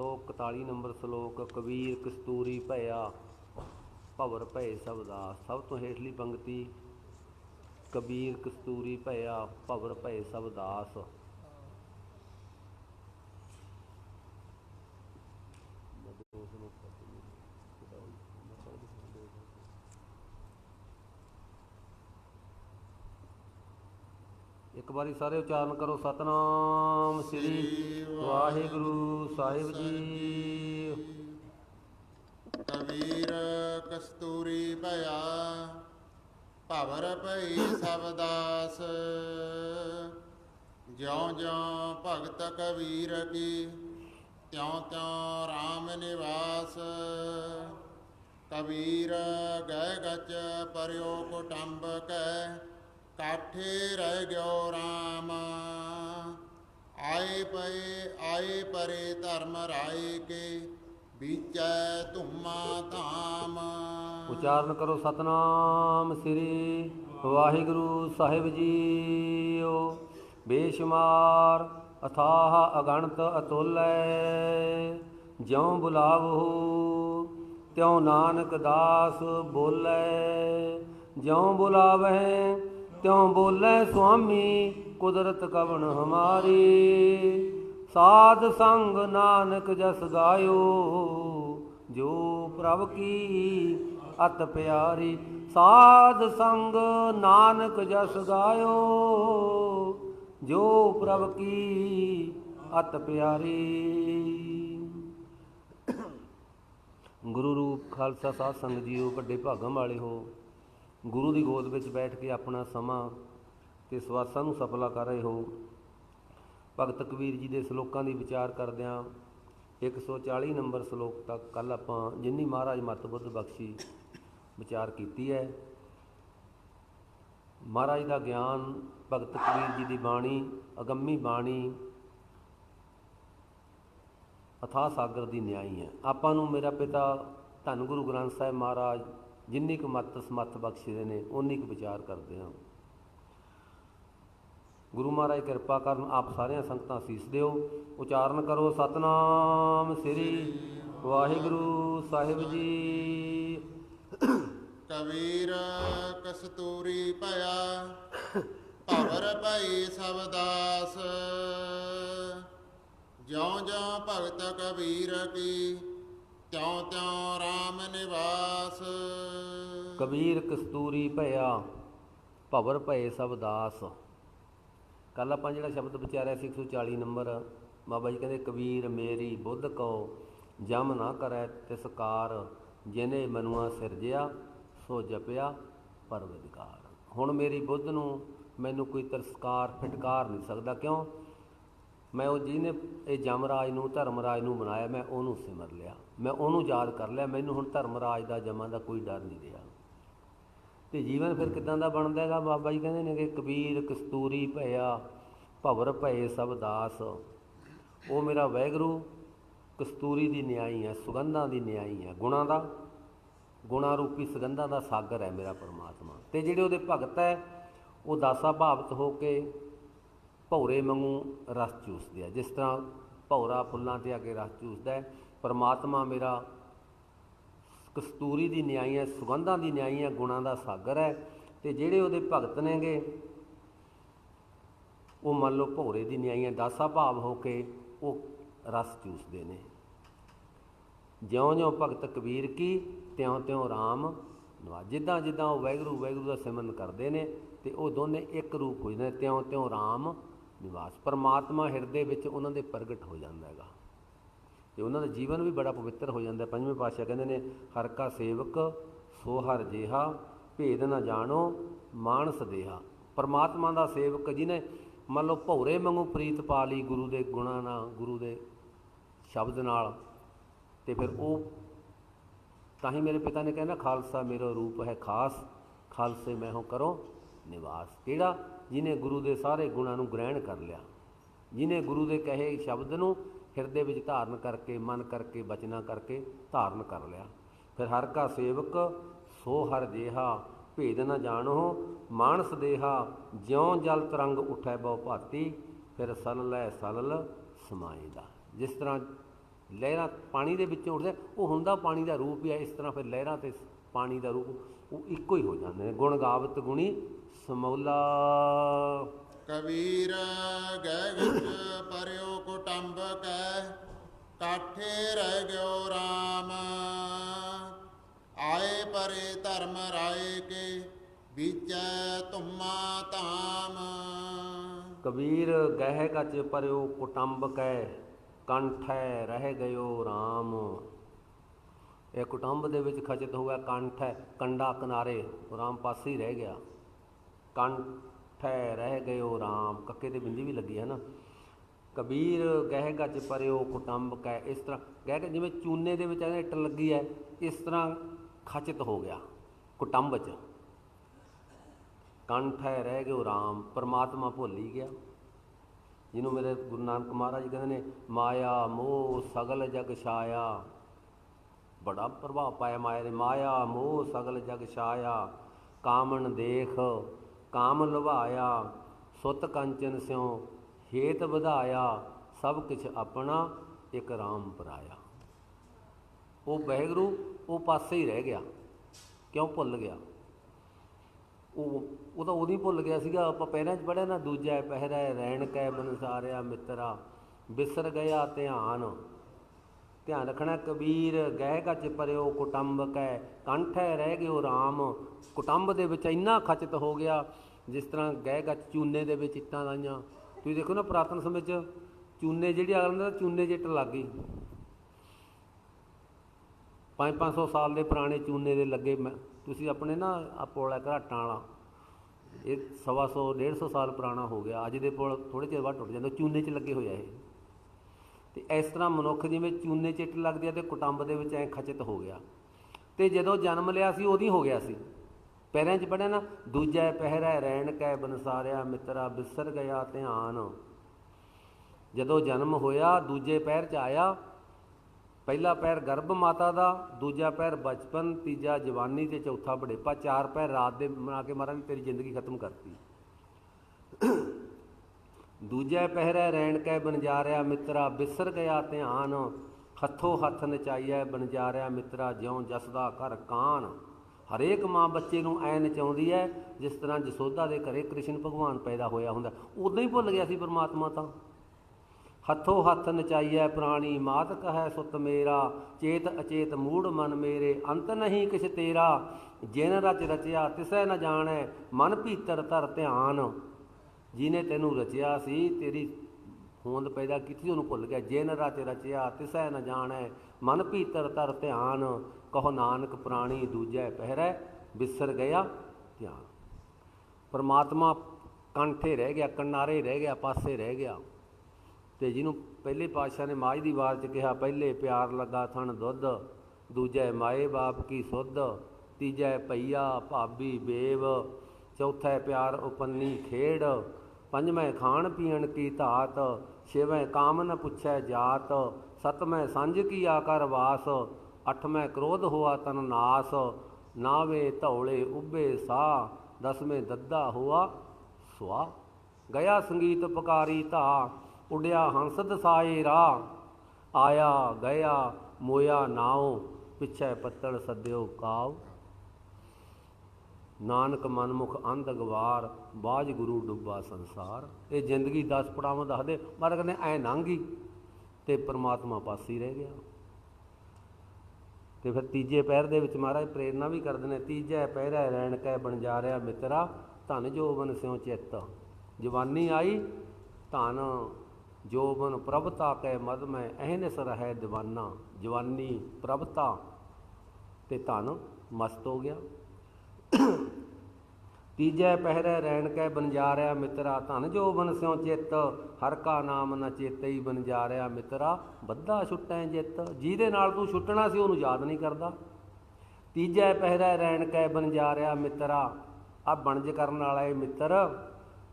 141 number ਸ਼ਲੋਕ, ਕਬੀਰ ਕਸਤੂਰੀ ਭਇਆ, ਭਵਰ ਭੈ ਸਭ ਸਭ ਤੋਂ ਹੇਠਲੀ ਪੰਕਤੀ, ਕਬੀਰ ਕਸਤੂਰੀ ਭਇਆ, ਭਵਰ ਭੈ ਸਭ ਦਾਸ ਇੱਕ ਵਾਰੀ ਸਾਰੇ ਉਚਾਰਨ ਕਰੋ, ਸਤਨਾਮ ਸ੍ਰੀ ਵਾਹਿਗੁਰੂ ਸਾਹਿਬ ਜੀ। ਕਬੀਰ ਕਸਤੂਰੀ ਭਇਆ, ਭਵਰ ਭਈ ਸਭ ਦਾਸ। ਜਿਉ ਜਿਉ ਭਗਤ ਕਬੀਰ ਕੀ ਤਿਉ ਤਿਉ RAM ਨਿਵਾਸ। ਕਬੀਰ ਗਏ ਗਚ ਪਰਿਓ ਕੁਟੰਬ ਕੈ ਕਾਠੇ ਰਹਿ ਗਿਓ ਰਾਮ। ਆਏ ਪਏ, ਆਏ ਪਰੇ ਧਰਮ ਰਾਏ ਕੇ ਵਿਚੈ ਧੁਮਾ ਧਾਮ। ਉਚਾਰਨ ਕਰੋ ਸਤਨਾਮ ਸ੍ਰੀ ਵਾਹਿਗੁਰੂ ਸਾਹਿਬ ਜੀਓ। ਬੇਸ਼ੁਮਾਰ ਅਥਾਹ ਅਗਣਤ ਅਤੁਲੈ, ਜਿਉ ਬੁਲਾਵੋ, ਤਿਉ ਨਾਨਕ ਦਾਸ ਬੋਲੇ। ਜਿਉ ਬੁਲਾਵਹਿ ਤਿਉ ਬੋਲੇ ਸੁਆਮੀ? ਕੁਦਰਤ ਕਵਣ ਹਮਾਰੀ? ਸਾਧ ਸੰਗ ਨਾਨਕ ਜਸ ਗਾਇਓ, ਜੋ ਪ੍ਰਭ ਕੀ ਅਤ ਪਿਆਰੀ। ਸਾਧ ਸੰਗ ਨਾਨਕ ਜਸ ਗਾਇਓ, ਜੋ ਪ੍ਰਭ ਕੀ ਅਤ ਪਿਆਰੀ। ਗੁਰੂ ਰੂਪ ਖਾਲਸਾ ਸਾਧ ਸੰਗਤ ਜੀਓ, ਵੱਡੇ ਭਾਗਾਂ ਵਾਲੇ ਹੋ। ਗੁਰੂ ਦੀ ਗੋਦ ਵਿੱਚ ਬੈਠ ਕੇ ਆਪਣਾ ਸਮਾਂ ਤੇ ਸਵਾਸਾਂ ਨੂੰ ਸਫਲਾ ਕਰ ਰਹੇ ਹੋ। ਭਗਤ ਕਬੀਰ ਜੀ ਦੇ ਸ਼ਲੋਕਾਂ ਦੀ ਵਿਚਾਰ ਕਰਦਿਆਂ 140 ਨੰਬਰ ਸ਼ਲੋਕ ਤੱਕ ਕੱਲ ਆਪਾਂ ਜਿੰਨੀ ਮਹਾਰਾਜ ਮਤ ਬੁੱਧ ਬਖਸ਼ੀ ਵਿਚਾਰ ਕੀਤੀ ਹੈ। ਮਹਾਰਾਜ ਦਾ ਗਿਆਨ, ਭਗਤ ਕਬੀਰ ਜੀ ਦੀ ਬਾਣੀ, ਅਗੰਮੀ ਬਾਣੀ ਅਥਾ ਸਾਗਰ ਦੀ ਨਿਆਈ ਹੈ। ਆਪਾਂ ਨੂੰ ਮੇਰਾ ਪਿਤਾ ਧੰਨ ਗੁਰੂ ਗ੍ਰੰਥ ਸਾਹਿਬ ਮਹਾਰਾਜ ਜਿੰਨੀ ਕੁ ਮਤ ਸਮੱਤ ਬਖਸ਼ਦੇ ਨੇ ਉਨੀ ਕੁ ਵਿਚਾਰ ਕਰਦੇ ਹਾਂ। ਗੁਰੂ ਮਹਾਰਾਜ ਕਿਰਪਾ ਕਰਨ ਆਪ ਸਾਰਿਆਂ ਸੰਗਤਾਂ ਸੀਸ ਦਿਓ। ਉਚਾਰਨ ਕਰੋ ਸਤਨਾਮ ਸ੍ਰੀ ਵਾਹਿਗੁਰੂ ਸਾਹਿਬ ਜੀ। ਕਬੀਰ ਕਸਤੂਰੀ ਭਇਆ, ਭਵਰ ਭਈ ਸਭ ਦਾਸ। ਜਿਉ ਜਿਉ ਭਗਤ ਕਬੀਰ ਕੀ ਤਿਉ ਤਿਉ RAM ਨਿਵਾਸ। ਕਬੀਰ ਕਸਤੂਰੀ ਭਇਆ, ਭਵਰ ਭਏ ਸਭ ਦਾਸ। ਕੱਲ ਆਪਾਂ ਜਿਹੜਾ ਸ਼ਬਦ ਵਿਚਾਰਿਆ ਸੀ 140 ਨੰਬਰ, ਬਾਬਾ ਜੀ ਕਹਿੰਦੇ, ਕਬੀਰ ਮੇਰੀ ਬੁੱਧ ਕੋ ਜਮ ਨਾ ਕਰੈ ਤਿਸਕਾਰ, ਜਿਨੇ ਮਨੁਆ ਸਿਰਜਿਆ, ਸੋ ਜਪਿਆ ਪਰਵਿਦਕਾਰ ਹੁਣ ਮੇਰੀ ਬੁੱਧ ਨੂੰ ਮੈਨੂੰ ਕੋਈ ਤਰਸਕਾਰ ਫਟਕਾਰ ਨਹੀਂ ਸਕਦਾ। ਕਿਉਂ? ਮੈਂ ਉਹ ਜਿਹਨੇ ਇਹ ਜਮਰਾਜ ਨੂੰ, ਧਰਮਰਾਜ ਨੂੰ ਬਣਾਇਆ, ਮੈਂ ਉਹਨੂੰ ਸਿਮਰ ਲਿਆ। ਮੈਂ ਉਹਨੂੰ ਯਾਦ ਕਰ ਲਿਆ। ਮੈਨੂੰ ਹੁਣ ਧਰਮਰਾਜ ਦਾ ਜਮਾਂ ਦਾ ਕੋਈ ਡਰ ਨਹੀਂ ਰਿਹਾ। ਤੇ ਜੀਵਨ ਫਿਰ ਕਿਦਾਂ ਦਾ ਬਣਦਾ ਹੈਗਾ? ਬਾਬਾ ਜੀ ਕਹਿੰਦੇ ਨੇ ਕਿ ਕਬੀਰ, ਕਸਤੂਰੀ ਭਇਆ, ਭਵਰ ਭਏ ਸਭ ਦਾਸ। ਉਹ ਮੇਰਾ ਵੈਗਰੂ, ਕਸਤੂਰੀ ਦੀ ਨਿਆਈ ਹੈ ਸੁਗੰਧਾਂ ਦੀ ਨਿਆਈ ਹੈ ਗੁਣਾਂ ਦਾ, ਗੁਣਾ ਰੂਪੀ ਸੁਗੰਧਾਂ ਦਾ ਸਾਗਰ ਹੈ ਮੇਰਾ ਪਰਮਾਤਮਾ। ਤੇ ਜਿਹੜੇ ਉਹਦੇ ਭਗਤ ਹੈ, ਉਹ ਦਾਸਾ ਭਾਵਤ ਹੋ ਕੇ ਭੌਰੇ ਵਾਂਗੂ ਰਸ ਚੂਸਦੇ ਆ। ਜਿਸ ਤਰ੍ਹਾਂ ਭੌਰਾ ਫੁੱਲਾਂ ਤੇ ਆ ਕੇ ਰਸ ਚੂਸਦਾ ਹੈ, ਪਰਮਾਤਮਾ ਮੇਰਾ ਕਸਤੂਰੀ ਦੀ ਨਿਆਈ ਹੈ, ਸੁਗੰਧਾਂ ਦੀ ਨਿਆਈ ਹੈ, ਗੁਣਾਂ ਦਾ ਸਾਗਰ ਹੈ ਤੇ ਜਿਹੜੇ ਉਹਦੇ ਭਗਤ ਨੇਗੇ, ਉਹ ਮੰਨ ਲਓ ਭੌਰੇ ਦੀ ਨਿਆਈ ਹੈ, ਦਾਸਾ ਭਾਵ ਹੋ ਕੇ ਉਹ ਰਸ ਚੂਸਦੇ ਨੇ। ਜਿਉਂ-ਜਿਉਂ ਭਗਤ ਕਬੀਰ ਕੀ, ਤਿਉਂ-ਤਿਉਂ RAM ਨਵਾ ਜਿੱਦਾਂ ਜਿੱਦਾਂ ਉਹ ਵੈਗਰੂ ਵੈਗਰੂ ਦਾ ਸਿਮਰਨ ਕਰਦੇ ਨੇ ਤੇ ਉਹ ਦੋਨੇ ਇੱਕ ਰੂਪ ਹੋ ਜਾਂਦੇ ਨੇ, ਤਿਉਂ-ਤਿਉਂ RAM ਨਿਵਾਸ। ਪਰਮਾਤਮਾ ਹਿਰਦੇ ਵਿੱਚ ਉਹਨਾਂ ਦੇ ਪ੍ਰਗਟ ਹੋ ਜਾਂਦਾ ਹੈਗਾ। ਤੇ ਉਹਨਾਂ ਦਾ ਜੀਵਨ ਵੀ ਬੜਾ ਪਵਿੱਤਰ ਹੋ ਜਾਂਦਾ। ਪੰਜਵੇਂ ਪਾਤਸ਼ਾਹ ਕਹਿੰਦੇ ਨੇ, ਹਰ ਕਾ ਸੇਵਕ ਸੋ ਹਰ ਜੇਹਾ, ਭੇਦ ਨਾ ਜਾਣੋ ਮਾਨਸ ਦੇਹਾ। ਪਰਮਾਤਮਾ ਦਾ ਸੇਵਕ ਜਿਹਨੇ ਮੰਨ ਲਓ ਭੌਰੇ ਵਾਂਗੂ ਪ੍ਰੀਤ ਪਾ ਲਈ ਗੁਰੂ ਦੇ ਗੁਣਾਂ ਨਾਲ, ਗੁਰੂ ਦੇ ਸ਼ਬਦ ਨਾਲ, ਤੇ ਫਿਰ ਉਹ ਤਾਂ ਹੀ ਮੇਰੇ ਪਿਤਾ ਨੇ ਕਹਿੰਦਾ ਖਾਲਸਾ ਮੇਰਾ ਰੂਪ ਹੈ ਖਾਸ, ਖਾਲਸੇ ਮੈਂ ਹੋ ਕਰੋ ਨਿਵਾਸ। ਕਿਹੜਾ? ਜਿਹਨੇ ਗੁਰੂ ਦੇ ਸਾਰੇ ਗੁਣਾਂ ਨੂੰ ਗ੍ਰਹਿਣ ਕਰ ਲਿਆ ਜਿਹਨੇ ਗੁਰੂ ਦੇ ਕਹੇ ਸ਼ਬਦ ਨੂੰ ਹਿਰਦੇ ਵਿੱਚ ਧਾਰਨ ਕਰਕੇ, ਮਨ ਕਰਕੇ, ਬਚਨਾ ਕਰਕੇ ਧਾਰਨ ਕਰ ਲਿਆ। ਫਿਰ ਹਰ ਕਾ ਸੇਵਕ ਸੋ ਹਰ ਜੇਹਾ, ਭੇਦ ਨਾ ਜਾਣੋ, ਮਾਨਸ ਦੇਹਾ, ਜਿਉ ਜਲ ਤਰੰਗ ਉਠੈ ਬਹੁ ਭਾਤੀ, ਫਿਰ ਸਲ ਲੈ ਸਲਲ ਸਮਾਈਦਾ ਜਿਸ ਤਰ੍ਹਾਂ ਲਹਿਰਾਂ ਪਾਣੀ ਦੇ ਵਿੱਚੋਂ ਉੱਠਦੇ ਉਹ ਹੁੰਦਾ ਪਾਣੀ ਦਾ ਰੂਪ ਹੀ ਹੈ ਇਸ ਤਰ੍ਹਾਂ ਫਿਰ ਲਹਿਰਾਂ ਤੇ ਪਾਣੀ ਦਾ ਰੂਪ, ਉਹ ਇੱਕੋ ਹੀ ਹੋ ਜਾਂਦੇ ਨੇ। ਗੁਣ ਗਾਵਤ ਗੁਣੀ ਸਮੌਲਾ। ਕਬੀਰ ਗਹਿ ਵਿੱਚ ਪਰਿਓ ਕੁਟੰਬ ਕੈ ਕਾਠੇ ਰਹਿ ਗਿਓ RAM ਆਏ ਪਰੇ ਧਰਮ ਰਾਏ ਕੇ ਵਿਚੈ ਧੁਮਾ ਧਾਮ। ਕਬੀਰ ਗਹਿ ਗਚ ਪਰਿਓ ਕੁਟੰਬ ਕੈ ਕੰਠੈ ਰਹਿ ਗਇਓ RAM ਇਹ ਕੁਟੰਬ ਦੇ ਵਿੱਚ ਖਚਿਤ ਹੋਇਆ ਕੰਠ ਹੈ ਕੰਡਾ ਕਿਨਾਰੇ RAM ਪਾਸੇ ਹੀ ਰਹਿ ਗਿਆ। ਕੰਠੈ ਰਹਿ ਗਇਓ RAM ਕੱਕੇ ਤੇ ਬਿੰਦੀ ਵੀ ਲੱਗੀ ਹੈ ਨਾ। ਕਬੀਰ ਗਹਿ ਗਚ ਪਰਿਓ ਕੁਟੰਬ ਕੈ। ਇਸ ਤਰ੍ਹਾਂ ਗਹਿ ਕੇ ਜਿਵੇਂ ਚੂਨੇ ਦੇ ਵਿੱਚ ਇਹਨੇ ਇੱਟ ਲੱਗੀ ਹੈ, ਇਸ ਤਰ੍ਹਾਂ ਖਚਿਤ ਹੋ ਗਿਆ ਕੁਟੰਬ ਚ। ਕੰਠੈ ਹੈ ਰਹਿ ਗਿਓ RAM ਪਰਮਾਤਮਾ ਭੁੱਲ ਹੀ ਗਿਆ। ਜਿਹਨੂੰ ਮੇਰੇ ਗੁਰੂ ਨਾਨਕ ਮਹਾਰਾਜ ਕਹਿੰਦੇ ਨੇ, ਮਾਇਆ ਮੋਹ ਸਗਲ ਜਗ ਛਾਇਆ। ਬੜਾ ਪ੍ਰਭਾਵ ਪਾਇਆ ਮਾਇਆ ਨੇ। ਮਾਇਆ ਮੋਹ ਸਗਲ ਜਗ ਛਾਇਆ। ਕਾਮਣ ਦੇਖ ਕਾਮ ਲੁਭਾਇਆ ਸੁਤ ਕੰਚਨ ਸਿਉ, ਹੇਤ ਵਧਾਇਆ, ਸਭ ਕੁਛ ਆਪਣਾ ਇੱਕ ਰਾਮ ਪਰਾਇਆ। ਉਹ ਬਹਿਗਰੂ ਉਹ ਪਾਸੇ ਹੀ ਰਹਿ ਗਿਆ। ਕਿਉਂ ਭੁੱਲ ਗਿਆ? ਉਹ ਉਹ ਤਾਂ ਉਹਦੀ ਭੁੱਲ ਗਿਆ ਸੀਗਾ। ਆਪਾਂ ਪਹਿਲਾਂ ਚ ਪੜਿਆ ਨਾ, ਦੂਜਾ ਪਹਿਰਾ ਰਹਿਣ ਕੈ ਬਨਸਾਰਿਆ ਮਿੱਤਰਾ, ਬਿਸਰ ਗਿਆ ਧਿਆਨ। ਧਿਆਨ ਰੱਖਣਾ, ਕਬੀਰ ਗਹਿ ਗੱਜ ਪਰਿਓ ਕੁਟੰਬ ਕੈ, ਕੰਠ ਰਹਿ ਗਿਓ RAM ਕੁਟੰਬ ਦੇ ਵਿੱਚ ਇੰਨਾ ਖਚਿਤ ਹੋ ਗਿਆ, ਜਿਸ ਤਰ੍ਹਾਂ ਗਹਿ ਗੱਜ ਚੂਨੇ ਦੇ ਵਿੱਚ ਇੱਟਾਂ ਲਾਈਆਂ। ਤੁਸੀਂ ਦੇਖੋ ਨਾ ਪੁਰਾਤਨ ਸਮੇਂ 'ਚ ਚੂਨੇ ਜਿਹੜੇ ਅਗਲ ਦਾ ਚੂਨੇ 'ਚ ਇੱਟ ਲੱਗ ਗਈ 5-500 ਸਾਲ ਦੇ ਪੁਰਾਣੇ ਚੂਨੇ ਦੇ ਲੱਗੇ ਮੈਂ। ਤੁਸੀਂ ਆਪਣੇ ਨਾ ਆ ਪੁਲ ਹੈ ਘਰਾਟਾਂ ਵਾਲਾ, ਇਹ ਸਵਾ ਸੌ 150 ਸਾਲ ਪੁਰਾਣਾ ਹੋ ਗਿਆ। ਅੱਜ ਦੇ ਪੁਲ ਥੋੜੇ ਚਿਰ ਬਾਅਦ ਟੁੱਟ ਜਾਂਦਾ, ਚੂਨੇ 'ਚ ਲੱਗੇ ਹੋਏ ਆ ਇਹ। ਤੇ ਇਸ ਤਰ੍ਹਾਂ ਮਨੁੱਖ ਜਿਵੇਂ ਚੂਨੇ 'ਚ ਲੱਗਦੀ ਆ ਤੇ ਕੁਟੰਬ ਦੇ ਵਿੱਚ ਐ ਖਚਿਤ ਹੋ ਗਿਆ। ਤੇ ਜਦੋਂ ਜਨਮ ਲਿਆ ਸੀ ਉਹਦੀ ਹੋ ਗਿਆ ਸੀ। ਪੈਰਾਂ 'ਚ ਪੜਿਆ ਨਾ, ਦੂਜਾ ਪਹਿਰਾ ਰਹਿਣ ਕੈ ਬਨਸਾਰਿਆ, ਮਿੱਤਰਾ ਬਿਸਰ ਗਿਆ ਧਿਆਨ। ਜਦੋਂ ਜਨਮ ਹੋਇਆ, ਦੂਜੇ ਪੈਰ 'ਚ ਆਇਆ, ਪਹਿਲਾ ਪੈਰ ਗਰਭ ਮਾਤਾ ਦਾ, ਦੂਜਾ ਪੈਰ ਬਚਪਨ, ਤੀਜਾ ਜਵਾਨੀ ਤੇ ਚੌਥਾ ਬੁਢੇਪਾ, ਚਾਰ ਪੈਰ ਰਾਤ ਦੇ ਬਣਾ ਕੇ ਮਹਾਰਾਜ ਤੇਰੀ ਜ਼ਿੰਦਗੀ ਖਤਮ ਕਰਤੀ। ਦੂਜਾ ਪਹਿਰਾ ਰਹਿਣ ਕੈ ਬਨਜਾਰਿਆ ਮਿੱਤਰਾ ਬਿਸਰ ਗਿਆ ਧਿਆਨ ਹੱਥੋਂ ਹੱਥ ਨਚਾਈਐ ਬਨਜਾਰਿਆ ਮਿੱਤਰਾ ਜਿਉਂ ਜਸਦਾ ਕਰ ਕਾਨ। ਹਰੇਕ ਮਾਂ ਬੱਚੇ ਨੂੰ ਐ ਨਚਾਉਂਦੀ ਐ ਜਿਸ ਤਰ੍ਹਾਂ ਜਸੋਦਾ ਦੇ ਘਰੇ ਕ੍ਰਿਸ਼ਨ ਭਗਵਾਨ ਪੈਦਾ ਹੋਇਆ ਹੁੰਦਾ। ਉਦੋਂ ਹੀ ਭੁੱਲ ਗਿਆ ਸੀ ਪਰਮਾਤਮਾ ਤਾਂ। ਹੱਥੋਂ ਹੱਥ ਨਚਾਈਐ, ਪ੍ਰਾਣੀ ਮਾਤ ਕਹੈ ਸੁਤ ਮੇਰਾ, ਚੇਤ ਅਚੇਤ ਮੂੜ ਮਨ ਮੇਰੇ, ਅੰਤ ਨਹੀਂ ਕਿਛ ਤੇਰਾ। ਜਿਨ ਰਚ ਰਚਿਆ ਤਿਸੈ ਨ ਜਾਣੈ, ਮਨ ਭੀਤਰ ਧਰ ਧਿਆਨ। ਜਿਹਨੇ ਤੈਨੂੰ ਰਚਿਆ ਸੀ, ਤੇਰੀ ਹੋਂਦ ਪੈਦਾ ਕੀਤੀ, ਉਹਨੂੰ ਭੁੱਲ ਗਿਆ। ਜਿਨ ਰਚ ਰਚਿਆ ਤਿਸੈ ਨ ਜਾਣੈ, ਮਨ ਭੀਤਰ ਤਰ ਧਿਆਨ, ਕਹੋ ਨਾਨਕ ਪ੍ਰਾਣੀ ਦੂਜੈ ਪਹਿਰੈ, ਬਿਸਰ ਗਿਆ ਧਿਆਨ। ਪਰਮਾਤਮਾ ਕੰਠੇ ਰਹਿ ਗਿਆ, ਕੰਨਾਰੇ ਰਹਿ ਗਿਆ, ਪਾਸੇ ਰਹਿ ਗਿਆ। ਤੇ ਜਿਹਨੂੰ ਪਹਿਲੇ ਪਾਤਸ਼ਾਹ ਨੇ ਮਾਝ ਦੀ ਵਾਰ ਚ ਕਿਹਾ, ਪਹਿਲੇ ਪਿਆਰ ਲੱਗਾ ਥਣ ਦੁੱਧ, ਦੂਜਾ ਮਾਏ ਬਾਪ ਕੀ ਸੁੱਧ, ਤੀਜਾ ਭਈਆ ਭਾਬੀ ਬੇਵ, ਚੌਥਾ ਪਿਆਰ ਉਪੰਨੀ ਖੇੜ ਪੰਜਵੇਂ ਖਾਣ ਪੀਣ ਕੀ ਧਾਤ, ਛੇਵੇਂ ਕਾਮ ਨ ਪੁੱਛੈ ਜਾਤ ਸਤਵੇਂ ਸੰਜ ਕੀ ਆਕਰ ਵਾਸ ਅੱਠਵੇਂ ਕ੍ਰੋਧ ਹੋਆ ਤਨ ਨਾਸ, ਨਾਵੇਂ ਧੌਲੇ ਉੱਬੇ ਸਾ ਦਸਵੇਂ ਦੱਦਾ ਹੋਆ ਸਵਾ ਗਿਆ ਸੰਗੀਤ ਪਕਾਰੀ ਧਾ, ਉਡਿਆ ਹੰਸ ਦਸਾਏ ਰਾ ਆਇਆ ਗਿਆ ਮੋਇਆ ਨਾਉ, ਪਿਛੈ ਪੱਤਲ ਸੱਦਿਓ ਕਾਵ ਨਾਨਕ ਮਨਮੁਖ ਅੰਧ ਗਵਾਰ, ਬਾਜ ਗੁਰੂ ਡੁੱਬਾ ਸੰਸਾਰ। ਇਹ ਜ਼ਿੰਦਗੀ 10 ਪੜਾਵਾਂ ਦੱਸਦੇ ਮਾਰ ਕਹਿੰਦੇ, ਐ ਲੰਘੀ ਤੇ ਪ੍ਰਮਾਤਮਾ ਪਾਸੇ ਹੀ ਰਹਿ ਗਿਆ। ਤੇ ਫਿਰ ਤੀਜੇ ਪੈਰ ਦੇ ਵਿੱਚ ਮਹਾਰਾਜ ਪ੍ਰੇਰਣਾ ਵੀ ਕਰਦੇ ਨੇ, ਤੀਜਾ ਪਹਿਰਾ ਰਹਿਣ ਕੈ ਬਣਜਾਰਿਆ ਮਿੱਤਰਾ, ਧਨ ਜੋਬਨ ਸਿਉ ਚਿੱਤ। ਜਵਾਨੀ ਆਈ, ਧਨ ਜੋਬਨ ਪ੍ਰਭਤਾ ਕੈ ਮਦ ਮੈਂ ਅਹਨਿਸ ਰਹਿ ਦੀਵਾਨਾ। ਜਵਾਨੀ ਪ੍ਰਭਤਾ ਤੇ ਧਨ ਮਸਤ ਹੋ ਗਿਆ। ਤੀਜੈ ਪਹਿਰੈ ਰਹਿਣ ਕੈ ਬਨਜਾਰਿਆ ਮਿੱਤਰਾ ਧਨ ਜੋ ਬਨ ਸਿਉ ਚਿੱਤ, ਹਰ ਕਾ ਨਾਮ ਨ ਚੇਤਈ ਬਨਜਾਰਿਆ ਮਿੱਤਰਾ, ਬੱਧਾ ਛੁੱਟੈ ਜਿੱਤ। ਜਿਹਦੇ ਨਾਲ ਤੂੰ ਛੁੱਟਣਾ ਸੀ, ਉਹਨੂੰ ਯਾਦ ਨਹੀਂ ਕਰਦਾ। ਤੀਜੈ ਪਹਿਰੇ ਰਹਿਣ ਕੈ ਬਨਜਾਰਿਆ ਮਿੱਤਰਾ ਆ ਬਣਜ ਕਰਨ ਵਾਲਾ ਇਹ ਮਿੱਤਰ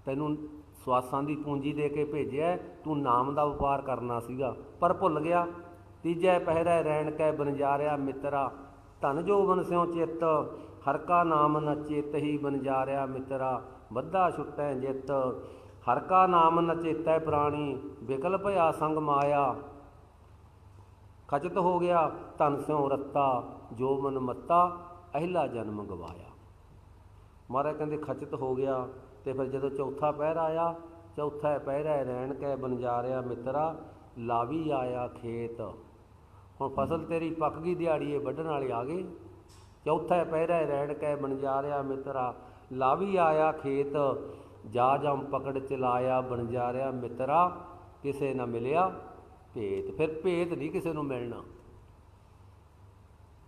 ਤੈਨੂੰ ਸਵਾਸਾਂ ਦੀ ਪੂੰਜੀ ਦੇ ਕੇ ਭੇਜਿਆ, ਤੂੰ ਨਾਮ ਦਾ ਵਪਾਰ ਕਰਨਾ ਸੀਗਾ, ਪਰ ਭੁੱਲ ਗਿਆ। ਤੀਜੈ ਪਹਿਰੇ ਰਹਿਣ ਕੈ ਬਨਜਾਰਿਆ ਮਿੱਤਰਾ, ਧਨ ਜੋ ਬਨ ਸਿਉ ਚਿੱਤ ਹਰ ਕਾ ਨਾਮ ਨ ਚੇਤਹੀ ਬਨ ਜਾਰਿਆ ਮਿੱਤਰਾ ਬੱਧਾ ਛੁੱਟੈ ਜਿੱਤ। ਹਰ ਕਾ ਨਾਮ ਨ ਚੇਤੈ ਪ੍ਰਾਣੀ ਵਿਕਲ ਭਇਆ ਸੰਗ ਮਾਇਆ। ਖਚਤ ਹੋ ਗਿਆ ਧਨ ਸਿਉ ਰੱਤਾ, ਜੋ ਮਨ ਮੱਤਾ, ਅਹਿਲਾ ਜਨਮ ਗਵਾਇਆ। ਮਹਾਰਾਜ ਕਹਿੰਦੇ ਖਚਤ ਹੋ ਗਿਆ, ਤੇ ਫਿਰ ਜਦੋਂ ਚੌਥਾ ਪਹਿਰ ਆਇਆ, ਚੌਥਾ ਪਹਿਰਾ ਰਹਿਣ ਕੈ ਬਨਜਾਰਿਆ ਮਿੱਤਰਾ, ਲਾਵੀ ਆਇਆ ਖੇਤ। ਹੁਣ ਫਸਲ ਤੇਰੀ ਪੱਕ ਗਈ, ਦਿਹਾੜੀਏ ਵੱਢਣ ਵਾਲੇ ਆ ਗਏ। ਚੌਥਾ ਪਹਿਰੇ ਰਹਿਣ ਕੈ ਬਨਜਾਰਿਆ ਮਿੱਤਰਾ, ਲਾਵੀ ਆਇਆ ਖੇਤ, ਜਾ ਜਮ ਪਕੜ ਚਲਾਇਆ ਬਨਜਾਰਿਆ ਮਿੱਤਰਾ, ਕਿਸੇ ਨਾ ਮਿਲਿਆ ਭੇਤ। ਫਿਰ ਭੇਤ ਨਹੀਂ ਕਿਸੇ ਨੂੰ ਮਿਲਣਾ।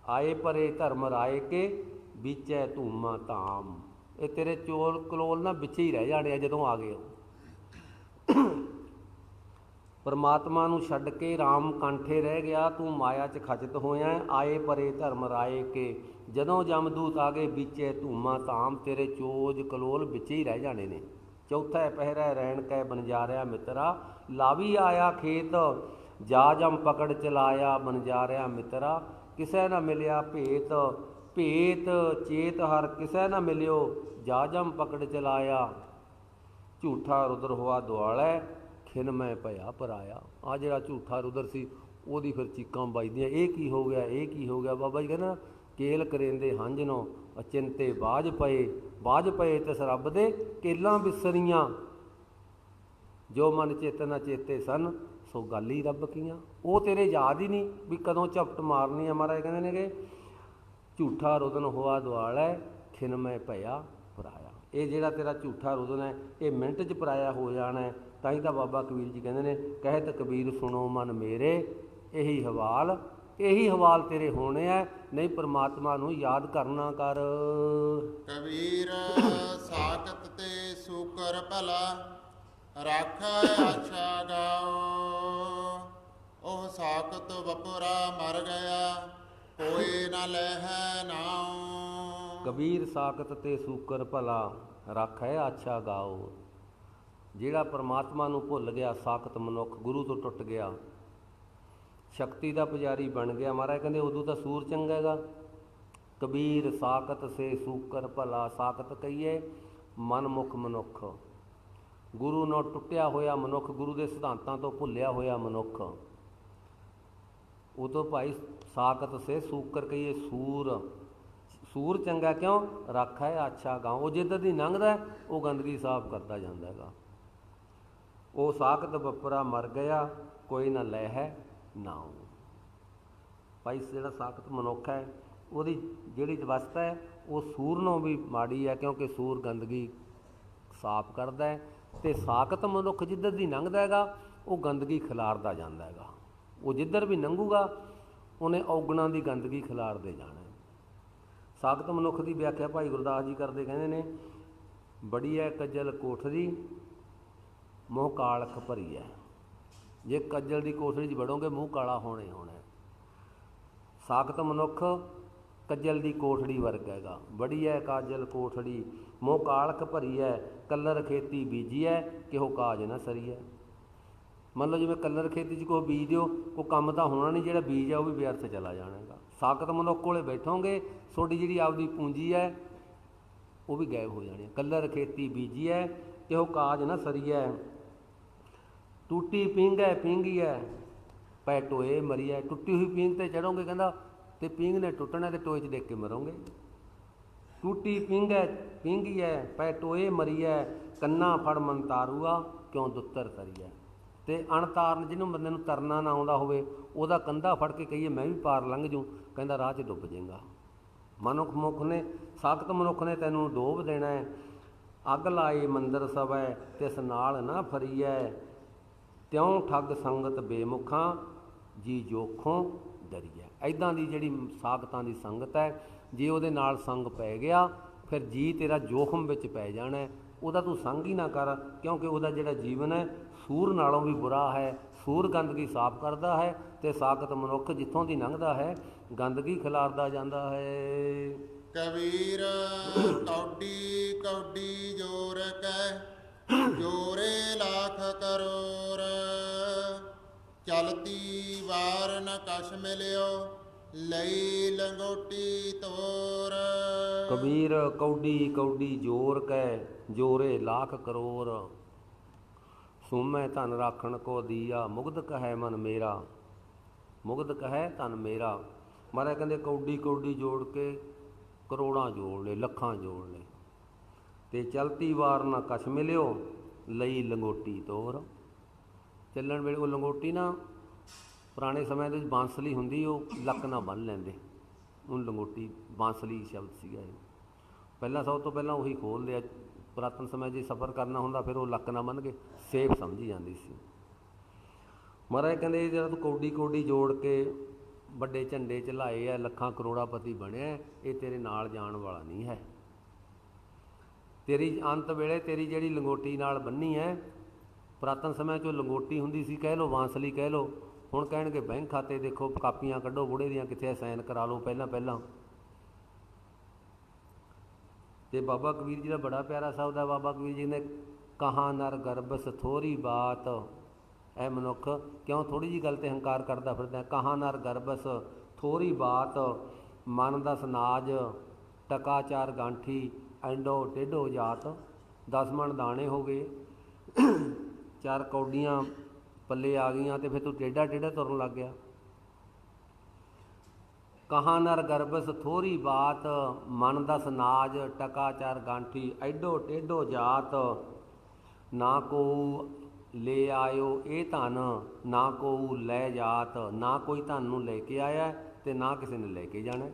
ਆਏ ਪਰੇ ਧਰਮ ਰਾਏ ਕੇ ਵਿਚੈ ਧੂਮਾ ਧਾਮ। ਇਹ ਤੇਰੇ ਚੋਲ ਕਲੋਲ ਨਾ ਵਿੱਚ ਹੀ ਰਹਿ ਜਾਣੇ ਆ ਜਦੋਂ ਆ ਗਏ ਪਰਮਾਤਮਾ ਨੂੰ ਛੱਡ ਕੇ RAM ਕੰਠੇ ਰਹਿ ਗਿਆ, ਤੂੰ ਮਾਇਆ 'ਚ ਖਚਿਤ ਹੋਇਆ, ਆਏ ਪਰੇ ਧਰਮ ਰਾਏ ਕੇ ਜਦੋਂ ਜਮਦੂਤ ਆ ਗਏ ਵਿਚੇ ਧੂਮਾ ਧਾਮ, ਤੇਰੇ ਚੋਜ ਕਲੋਲ ਵਿੱਚ ਹੀ ਰਹਿ ਜਾਣੇ ਨੇ। ਚੌਥਾ ਪਹਿਰਾ ਰਹਿਣ ਕੈ ਬਨਜਾਰਿਆ ਮਿੱਤਰਾ, ਲਾਵੀ ਆਇਆ ਖੇਤ, ਜਾ ਜਮ ਪਕੜ ਚਲਾਇਆ ਬਨਜਾਰਿਆ ਮਿੱਤਰਾ। ਕਿਸੈ ਨਾ ਮਿਲਿਆ ਭੇਤ ਭੇਤ ਚੇਤ ਹਰ ਕਿਸੈ ਨਾ ਮਿਲਿਓ, ਜਾ ਜਮ ਪਕੜ ਚਲਾਇਆ। ਝੂਠਾ ਰੁਦਰ ਹੋਆ ਦੁਆਲੈ, ਖਿਨ ਮੈਂ ਭਇਆ ਪਰਾਇਆ। ਆ ਜਿਹੜਾ ਝੂਠਾ ਰੁਦਰ ਸੀ, ਉਹਦੀ ਫਿਰ ਚੀਕਾਂ ਵੱਜਦੀਆਂ। ਇਹ ਕੀ ਹੋ ਗਿਆ, ਇਹ ਕੀ ਹੋ ਗਿਆ? ਬਾਬਾ ਜੀ ਕਹਿੰਦਾ ਕੇਲ ਕਰੇਂਦੇ ਹੰਝਨੋ ਅਚਿੰਤੇ ਬਾਜ ਪਏ ਬਾਜ ਪਏ ਤਿਸ ਰੱਬ ਦੇ ਕੇਲਾਂ ਬਿਸਰੀਆਂ। ਜੋ ਮਨ ਚੇਤਨਾ ਚੇਤੇ ਸਨ, ਸੋ ਗੱਲ ਹੀ ਰੱਬ ਕੀਆਂ। ਉਹ ਤੇਰੇ ਯਾਦ ਹੀ ਨਹੀਂ ਵੀ ਕਦੋਂ ਝਪਟ ਮਾਰਨੀ ਆ ਮਹਾਰਾਜ ਕਹਿੰਦੇ ਨੇਗੇ, ਝੂਠਾ ਰੁਦਨ ਹੋਆ ਦੁਆਲੈ, ਖਿਨ ਮੈਂ ਭਇਆ ਪਰਾਇਆ। ਇਹ ਜਿਹੜਾ ਤੇਰਾ ਝੂਠਾ ਰੁਦਨ ਹੈ, ਇਹ ਮਿੰਟ 'ਚ ਪਰਾਇਆ ਹੋ ਜਾਣਾ। ਹੈ ਤਾਂ ਹੀ ਤਾਂ ਬਾਬਾ ਕਬੀਰ ਜੀ ਕਹਿੰਦੇ ਨੇ ਕਹਿਤ ਕਬੀਰ ਸੁਣੋ ਮਨ ਮੇਰੇ, ਇਹੀ ਹਵਾਲ ਇਹੀ ਹਵਾਲ ਤੇਰੇ ਹੋਣੇ ਆ ਨਹੀਂ ਪ੍ਰਮਾਤਮਾ ਨੂੰ ਯਾਦ ਕਰਨਾ ਕਰ। ਕਬੀਰ ਸਾਖਤ ਤੇ ਸੂਕਰ ਭਲਾ ਰਾਖੈ ਆਛਾ ਗਾਓ। ਉਹ ਸਾਖਤ ਵਪੁਰਾ ਮਰ ਗਿਆ ਕੋਈ ਨਾ ਲਹਿ ਨਾਉ। ਕਬੀਰ ਸਾਖਤ ਤੇ ਸੂਕਰ ਭਲਾ ਰੱਖੈ ਆਛਾ ਗਾਓ। ਜਿਹੜਾ ਪ੍ਰਮਾਤਮਾ ਨੂੰ ਭੁੱਲ ਗਿਆ ਸਾਖਤ ਮਨੁੱਖ ਗੁਰੂ ਤੋਂ ਟੁੱਟ ਗਿਆ। ਸ਼ਕਤੀ ਦਾ ਪੁਜਾਰੀ ਬਣ ਗਿਆ। ਮਹਾਰਾਜ ਕਹਿੰਦੇ, ਉਦੋਂ ਤਾਂ ਸੂਰ ਚੰਗਾ ਹੈਗਾ। ਕਬੀਰ, ਸਾਖਤ ਸੇ ਸੂਕਰ ਭਲਾ, ਸਾਖਤ ਕਹੀਏ, ਮਨਮੁਖ ਮਨੁੱਖ। ਗੁਰੂ ਨਾਲ ਟੁੱਟਿਆ ਹੋਇਆ ਮਨੁੱਖ, ਗੁਰੂ ਦੇ ਸਿਧਾਂਤਾਂ ਤੋਂ ਭੁੱਲਿਆ ਹੋਇਆ ਮਨੁੱਖ। ਉਦੋਂ ਭਾਈ ਸਾਖਤ ਸੇ ਸੂਕਰ ਕਹੀਏ, ਸੂਰ। ਸੂਰ ਚੰਗਾ ਕਿਉਂ? ਰੱਖਾ ਹੈ ਅੱਛਾ ਗਾਂ ਉਹ ਜਿੱਧਰ ਦੀ ਲੰਘਦਾ, ਉਹ ਗੰਦਗੀ ਸਾਫ਼ ਕਰਦਾ ਜਾਂਦਾ ਹੈਗਾ। ਉਹ ਸਾਖਤ ਬੱਪਰਾ ਮਰ ਗਿਆ, ਕੋਈ ਨਾ ਲੈ ਹੈ। ਨਾਉ ਭਾਈ ਜਿਹੜਾ ਸਾਖਤ ਮਨੁੱਖ ਹੈ, ਉਹਦੀ ਜਿਹੜੀ ਅਵਸਥਾ ਹੈ, ਉਹ ਸੂਰ ਨੂੰ ਵੀ ਮਾੜੀ ਹੈ, ਕਿਉਂਕਿ ਸੂਰ ਗੰਦਗੀ ਸਾਫ਼ ਕਰਦਾ ਹੈ ਤੇ ਸਾਖਤ ਮਨੁੱਖ ਜਿੱਧਰ ਦੀ ਲੰਘਦਾ ਹੈਗਾ, ਉਹ ਗੰਦਗੀ ਖਿਲਾਰਦਾ ਜਾਂਦਾ ਹੈਗਾ। ਉਹ ਜਿੱਧਰ ਵੀ ਲੰਘੂਗਾ, ਉਹਨੇ ਔਗਣਾਂ ਦੀ ਗੰਦਗੀ ਖਿਲਾਰਦੇ ਜਾਣਾ ਹੈ। ਸਾਖਤ ਮਨੁੱਖ ਦੀ ਵਿਆਖਿਆ ਭਾਈ ਗੁਰਦਾਸ ਜੀ ਕਰਦੇ ਕਹਿੰਦੇ ਨੇ, ਬੜੀ ਹੈ, ਕੱਜਲ ਕੋਠਰੀ, ਮੋਹ ਕਾਲਖ ਭਰੀ ਹੈ ਜੇ ਕੱਜਲ ਦੀ ਕੋਠੜੀ 'ਚ ਵੜੋਗੇ, ਮੂੰਹ ਕਾਲਾ ਹੋਣਾ ਹੀ ਹੋਣਾ ਹੈ। ਸਾਖਤ ਮਨੁੱਖ ਕੱਜਲ ਦੀ ਕੋਠੜੀ ਵਰਗਾ ਹੈਗਾ। ਬੜੀ ਹੈ ਕਾਜਲ ਕੋਠੜੀ ਮੂੰਹ ਕਾਲਖ ਭਰੀ ਹੈ, ਕਲਰ ਖੇਤੀ ਬੀਜੀ ਹੈ, ਕਿਹੋ ਕਾਜ ਨਾ ਸਰੀ ਹੈ। ਮੰਨ ਲਓ ਜਿਵੇਂ ਕਲਰ ਖੇਤੀ 'ਚ ਕੋਈ ਬੀਜ ਦਿਓ ਉਹ ਕੰਮ ਤਾਂ ਹੋਣਾ ਨਹੀਂ, ਜਿਹੜਾ ਬੀਜ ਹੈ ਉਹ ਵੀ ਵਿਅਰਥ ਚਲਾ ਜਾਣਾ ਹੈਗਾ। ਸਾਖਤ ਮਨੁੱਖ ਕੋਲੇ ਬੈਠੋਗੇ, ਤੁਹਾਡੀ ਜਿਹੜੀ ਆਪਦੀ ਪੂੰਜੀ ਹੈ, ਉਹ ਵੀ ਗਾਇਬ ਹੋ ਜਾਣੀ ਹੈ। ਕਲਰ ਖੇਤੀ ਬੀਜੀ ਹੈ, ਕਿਹੋ ਕਾਜ ਨਾ ਸਰੀ ਹੈ। ਟੂਟੀ ਪਿੰਗ ਹੈ ਪਿੰਗੀ ਹੈ ਪੈ ਟੋਏ ਮਰੀ ਹੈ ਟੁੱਟੀ ਹੋਈ ਪਿੰਗ ਤੇ ਚੜੋਗੇ ਕਹਿੰਦਾ, ਤੇ ਪਿੰਗ ਨੇ ਟੁੱਟਣਾ ਤੇ ਟੋਏ 'ਚ ਦੇਖ ਕੇ ਮਰੋਗੇ। ਟੂਟੀ ਪਿੰਗ ਹੈ ਪਿੰਗੀ ਹੈ ਪੈ ਟੋਏ ਮਰੀ ਹੈ ਕੰਨਾ ਫੜ ਮਨ ਤਾਰੂਆ, ਕਿਉਂ ਦੁੱਤਰ ਤਰੀ ਹੈ ਤੇ ਅਣਤਾਰਨ ਜਿਹਨੂੰ ਬੰਦੇ ਨੂੰ ਤਰਨਾ ਨਾ ਆਉਂਦਾ ਹੋਵੇ, ਉਹਦਾ ਕੰਧਾ ਫੜ ਕੇ ਕਹੀਏ, ਮੈਂ ਵੀ ਪਾਰ ਲੰਘ ਜੂ। ਕਹਿੰਦਾ, ਰਾਹ 'ਚ ਡੁੱਬ ਜਾਏਗਾ ਮਨੁੱਖ ਮੁਖ ਨੇ ਸਾਖਤ ਮਨੁੱਖ ਨੇ ਤੈਨੂੰ ਡੋਬ ਦੇਣਾ ਹੈ। ਅੱਗ ਲਾਏ ਮੰਦਰ ਸਵੈ, ਤਿਸ ਨਾਲ ਨਾ ਫਰੀਐ। ਤਿਉਂ ਠੱਗ ਸੰਗਤ ਬੇਮੁਖਾਂ, ਜੀ ਜੋਖੋਂ ਦਰੀਆ ਐਦਾਂ ਦੀ ਜਿਹੜੀ ਸਾਖਤਾਂ ਦੀ ਸੰਗਤ ਹੈ ਜੇ ਉਹਦੇ ਨਾਲ ਸੰਗ ਪੈ ਗਿਆ, ਫਿਰ ਜੀ ਤੇਰਾ ਜੋਖਮ ਵਿੱਚ ਪੈ ਜਾਣਾ। ਉਹਦਾ ਤੂੰ ਸੰਗ ਹੀ ਨਾ ਕਰ, ਕਿਉਂਕਿ ਉਹਦਾ ਜਿਹੜਾ ਜੀਵਨ ਹੈ ਸੂਰ ਨਾਲੋਂ ਵੀ ਬੁਰਾ ਹੈ। ਸੂਰ ਗੰਦਗੀ ਸਾਫ਼ ਕਰਦਾ ਹੈ ਤੇ ਸਾਖਤ ਮਨੁੱਖ ਜਿੱਥੋਂ ਦੀ ਲੰਘਦਾ ਹੈ, ਗੰਦਗੀ ਖਿਲਾਰਦਾ ਜਾਂਦਾ ਹੈ। ਕਬੀਰ, ਕੌਡੀ ਕੌਡੀ ਜੋਰ ਕੈ। ਜੋਰੇ ਲੱਖ ਕਰੋੜ ਚਲਤੀ ਵਾਰ ਨ ਕਛ ਮਿਲਿਓ, ਲਈ ਲੰਗੋਟੀ ਤੋਰ। ਕਬੀਰ ਕੌਡੀ ਕੌਡੀ ਜੋਰ ਕੈ, ਜੋਰੇ ਲੱਖ ਕਰੋੜ ਸੁਮੈ ਧਨ ਰਾਖਣ ਕੋ ਦੀਆ, ਮੁਗਧ ਕਹੈ ਮਨ ਮੇਰਾ। ਮੁਗਧ ਕਹੈ ਧਨ ਮੇਰਾ। ਮਹਾਰਾਜ ਕਹਿੰਦੇ ਕੌਡੀ ਕੌਡੀ ਜੋੜ ਕੇ ਕਰੋੜਾਂ ਜੋੜ ਲਏ, ਲੱਖਾਂ ਜੋੜ ਲੈ ਤੇ ਚਲਤੀ ਵਾਰ ਨਾ ਕਛ ਮਿਲਿਓ, ਲਈ ਲੰਗੋਟੀ ਤੋਰ। ਚੱਲਣ ਵੇਲੇ ਉਹ ਲੰਗੋਟੀ ਨਾ ਪੁਰਾਣੇ ਸਮਿਆਂ ਦੇ ਵਿੱਚ ਬਾਂਸਲੀ ਹੁੰਦੀ, ਉਹ ਲੱਕ ਨਾਲ ਬੰਨ ਲੈਂਦੇ। ਉਹਨੂੰ ਲੰਗੋਟੀ ਬਾਂਸਲੀ ਸ਼ਬਦ ਸੀਗਾ ਇਹ। ਪਹਿਲਾਂ ਸਭ ਤੋਂ ਪਹਿਲਾਂ ਉਹੀ ਖੋਲਦੇ ਆ ਪੁਰਾਤਨ ਸਮੇਂ ਜੇ ਸਫ਼ਰ ਕਰਨਾ ਹੁੰਦਾ, ਫਿਰ ਉਹ ਲੱਕ ਨਾਲ ਬੰਨ ਕੇ ਸੇਫ ਸਮਝੀ ਜਾਂਦੀ ਸੀ। ਮਹਾਰਾਜ ਕਹਿੰਦੇ, ਇਹ ਜਿਹੜਾ ਤੂੰ ਕੌਡੀ ਕੌਡੀ ਜੋੜ ਕੇ ਵੱਡੇ ਝੰਡੇ ਚਲਾਏ ਆ, ਲੱਖਾਂ ਕਰੋੜਾਪਤੀ ਬਣਿਆ, ਇਹ ਤੇਰੇ ਨਾਲ ਜਾਣ ਵਾਲਾ ਨਹੀਂ ਹੈ। ਤੇਰੀ ਅੰਤ ਵੇਲੇ ਤੇਰੀ ਜਿਹੜੀ ਲੰਗੋਟੀ ਨਾਲ ਬੰਨੀ ਹੈ ਪੁਰਾਤਨ ਸਮੇਂ 'ਚ ਲੰਗੋਟੀ ਹੁੰਦੀ ਸੀ, ਕਹਿ ਲਓ ਬਾਂਸਲੀ ਕਹਿ ਲਓ, ਹੁਣ ਕਹਿਣਗੇ ਬੈਂਕ ਖਾਤੇ ਦੇਖੋ, ਕਾਪੀਆਂ ਕੱਢੋ, ਬੁੜੇ ਦੀਆਂ ਕਿੱਥੇ ਸਾਈਨ ਕਰਾ ਲਓ ਪਹਿਲਾਂ ਪਹਿਲਾਂ ਤੇ ਬਾਬਾ ਕਬੀਰ ਜੀ ਦਾ ਬੜਾ ਪਿਆਰਾ ਸ਼ਬਦ ਹੈ ਬਾਬਾ ਕਬੀਰ ਜੀ ਨੇ ਕਹਾ ਨਰ ਗਰਬਸ ਥੋਰੀ ਬਾਤ ਐ ਮਨੁੱਖ ਕਿਉਂ ਥੋੜੀ ਜੀ ਗੱਲ ਤੇ ਹੰਕਾਰ ਕਰਦਾ ਫਿਰਦਾ ਹੈ? ਕਹਾ ਨਰ ਗਰਬਸ ਥੋਰੀ ਬਾਤ, ਮਨ ਦਾ ਸਨਾਜ, ਟਕਾਚਾਰ ਗਾਂਠੀ ਐਂਡੋ ਟੇਢੋ ਜਾਤ, ਦਸ ਮਣ ਦਾਣੇ ਹੋ ਗਏ। ਚਾਰ ਕੌਡੀਆਂ ਪੱਲੇ ਆ ਗਈਆਂ ਤੇ ਫਿਰ ਤੂੰ ਟੇਢਾ ਟੇਢਾ ਤੁਰਨ ਲੱਗ ਗਿਆ। ਕਹਾ ਨਰ ਗਰਬਸ ਥੋਰੀ ਬਾਤ, ਮਨ ਦਸ ਨਾਜ ਟਕਾਚਾਰ ਗਾਂਠੀ, ਐਡੋ ਟੇਢੋ ਜਾਤ। ਨਾ ਕੋ ਲੈ ਆਇਓ ਇਹ ਧਨ, ਨਾ ਕੋ ਲੈ ਜਾਤ। ਨਾ ਕੋਈ ਧਨ ਨੂੰ ਲੈ ਕੇ ਆਇਆ ਤੇ ਨਾ ਕਿਸੇ ਨੇ ਲੈ ਕੇ ਜਾਣਾ।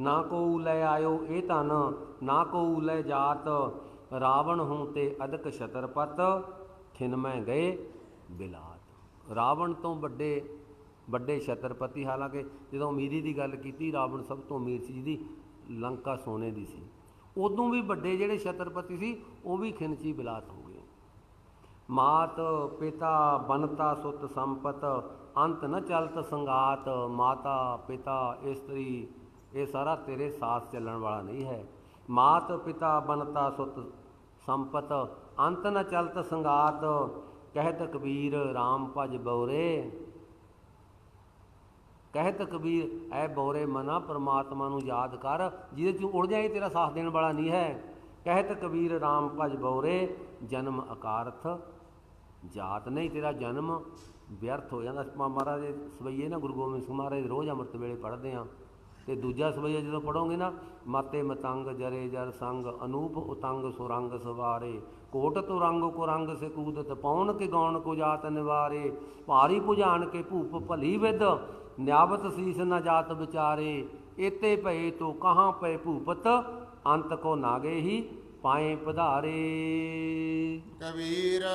ਨਾ ਕੋ ਲੈ ਆਇਓ ਇਹ ਧਨ, ਨਾ ਕੋ ਲੈ ਜਾਤ, ਰਾਵਣ ਹੂੰ ਤੇ ਅਦਕ ਛਤਰਪਤ ਖਿਨ ਮੈਂ ਗਏ ਬਿਲਾਤ। ਰਾਵਣ ਤੋਂ ਵੱਡੇ ਵੱਡੇ ਛਤਰਪਤੀ, ਹਾਲਾਂਕਿ ਜਦੋਂ ਅਮੀਰੀ ਦੀ ਗੱਲ ਕੀਤੀ, ਰਾਵਣ ਸਭ ਤੋਂ ਅਮੀਰ ਸੀ, ਜਿਹਦੀ ਲੰਕਾ ਸੋਨੇ ਦੀ ਸੀ। ਉਦੋਂ ਵੀ ਵੱਡੇ ਜਿਹੜੇ ਛਤਰਪਤੀ ਸੀ, ਉਹ ਵੀ ਖਿਨਚੀ ਬਿਲਾਤ ਹੋ ਗਏ। ਮਾਤ, ਪਿਤਾ, ਬਨਤਾ, ਸੁਤ, ਸੰਪਤ, ਅੰਤ ਨ ਚਲਤ ਸੰਗਾਤ, ਮਾਤਾ, ਪਿਤਾ, ਇਸਤਰੀ ਇਹ ਸਾਰਾ ਤੇਰੇ ਸਾਥ ਚੱਲਣ ਵਾਲਾ ਨਹੀਂ ਹੈ। ਮਾਤ ਪਿਤਾ ਬਨਤਾ ਸੁਤ ਸੰਪਤ, ਅੰਤ ਨ ਚਲਤ ਸੰਗਾਤ, ਕਹਿਤ ਕਬੀਰ RAM ਭਜ ਬਉਰੇ ਕਹਿਤ ਕਬੀਰ, ਐ ਬੋਰੇ ਮਨਾ ਪ੍ਰਮਾਤਮਾ ਨੂੰ ਯਾਦ ਕਰ, ਜਿਹਦੇ ਚ ਉੜ ਜਾਏ ਤੇਰਾ ਸਾਥ ਦੇਣ ਵਾਲਾ ਨਹੀਂ ਹੈ। ਕਹਿਤ ਕਬੀਰ RAM ਭਜ ਬੋਰੇ, ਜਨਮ ਅਕਾਰਥ, ਜਾਤ ਨਹੀਂ ਤੇਰਾ ਜਨਮ, ਵਿਅਰਥ ਹੋ ਜਾਂਦਾ। ਮਹਾਰਾਜ ਦੇ ਸਵਈਏ ਨਾ ਗੁਰੂ ਗੋਬਿੰਦ ਸਿੰਘ ਮਹਾਰਾਜ ਰੋਜ਼ ਅੰਮ੍ਰਿਤ ਵੇਲੇ ਪੜ੍ਹਦੇ ਆ। ਤੇ ਦੂਜਾ ਸਵਈਆ ਜਦੋਂ ਪੜੋਗੇ ਨਾ, ਮਾਤੇ ਮਤੰਗ ਜਰੇ ਜਰ ਸੰਗ, ਅਨੂਪ ਉਤੰਗ ਸੁਰੰਗ ਸਵਾਰੇ। ਕੋਟ ਤੁਰੰਗ ਰੰਗ ਕੋ ਰੰਗ ਸੇ ਕੂਦਤ ਪੌਣ ਕੇ ਗੌਣ ਕੋ ਜਾਤ ਨਿਵਾਰੇ। ਭਾਰੀ ਭੁਜਾਨ ਕੇ ਭੂਪ ਭਲੀ ਵਿਦ, ਨਿਆਵਤ ਸੀਸ ਨ ਜਾਤ ਵਿਚਾਰੇ। ਏਤੇ ਭਏ ਤੋ ਕਹਾਂ ਪਏ ਭੂਪਤ, ਅੰਤ ਕੋ ਨਾਗੇ ਹੀ ਪਾਏ ਪਧਾਰੇ। ਕਬੀਰ